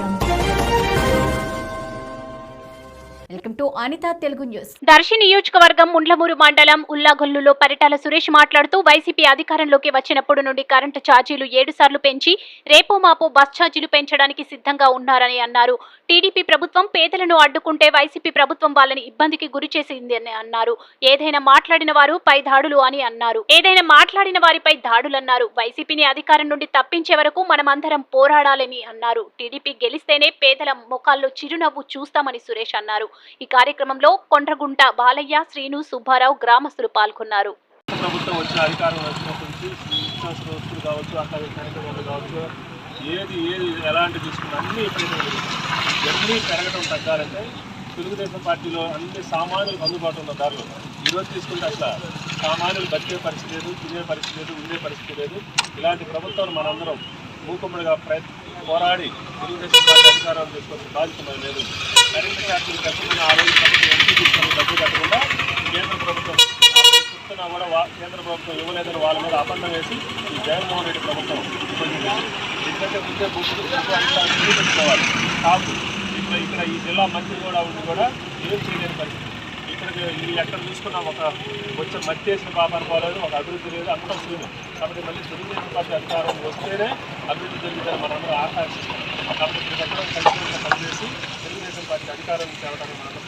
jump. Welcome to Anitha Telugu news. Darsi నియోజకవర్గం ముండ్లమూరు మండలం ఉల్లాగొల్లులో పరిటాల సురేష్ మాట్లాడుతూ వైసీపీ అధికారంలోకి వచ్చినప్పుడు నుండి కరెంటు ఛార్జీలు ఏడు సార్లు పెంచి రేపో మాపో బస్ ఛార్జీలు పెంచడానికి సిద్ధంగా ఉన్నారని అన్నారు. టీడీపీ ప్రభుత్వం పేదలను అడ్డుకుంటే వైసీపీ ప్రభుత్వం వాళ్ళని ఇబ్బందికి గురి చేసింది అని అన్నారు. ఏదైనా మాట్లాడిన వారు పై దాడులు అని అన్నారు. ఏదైనా మాట్లాడిన వారిపై దాడులన్నారు వైసీపీని అధికారం నుండి తప్పించే వరకు మనమందరం పోరాడాలని అన్నారు. టీడీపీ గెలిస్తేనే పేదల ముఖాల్లో చిరునవ్వు చూస్తామని సురేష్ అన్నారు. ఈ కార్యక్రమంలో కొండ్రగుంట బాలయ్య శ్రీను సుబ్బారావు గ్రామస్తులు పాల్గొన్నారు. ప్రభుత్వం వచ్చిన అధికారం వస్తువులు కావచ్చు కావచ్చు ఏది ఏది ఎలాంటి తీసుకున్నా అన్ని విపరీతంగా ఇవన్నీ పెరగడం తగ్గాలంటే తెలుగుదేశం పార్టీలో అన్ని సామాన్యులకు అందుబాటులో ఉన్న ధరలు ఈరోజు తీసుకుంటే అసలు సామాన్యులు బతికే పరిస్థితి లేదు తినే పరిస్థితి లేదు ఉండే పరిస్థితి లేదు. ఇలాంటి ప్రభుత్వాన్ని మనందరం మూకుమ్మడిగా ప్రయత్ పోరాడి తెలుగుదేశం పార్టీ అధికారాలు తీసుకొచ్చిన బాధ్యత లేదు. కరెంటు ఛార్జీలు కట్టకుండా ఆ రోజు ప్రభుత్వం ఎంపీ డబ్బు కట్టకుండా కేంద్ర ప్రభుత్వం చెప్తున్నా కూడా కేంద్ర ప్రభుత్వం ఇవ్వలేదని వాళ్ళ మీద అబద్ధం వేసి ఈ జగన్మోహన్ రెడ్డి ప్రభుత్వం ఎందుకంటే ముందే అంతా కాదు ఇక్కడ ఇక్కడ ఈ జిల్లా మంత్రి కూడా ఉండి కూడా ఏం చేయలేని పరిస్థితి. ఇక్కడ ఈ ఎక్కడ చూసుకున్నా ఒక వచ్చే మట్టి పాపాలు పోలేదు ఒక అభివృద్ధి లేదు అంతా శూన్యం. కాబట్టి మళ్ళీ తెలుగుదేశం పార్టీ అధికారం వస్తేనే అభివృద్ధి జరుగుతుందని మనందరం ఆకాంక్షిస్తాం కాబట్టి పరిష్కారం తేవడానికి మనం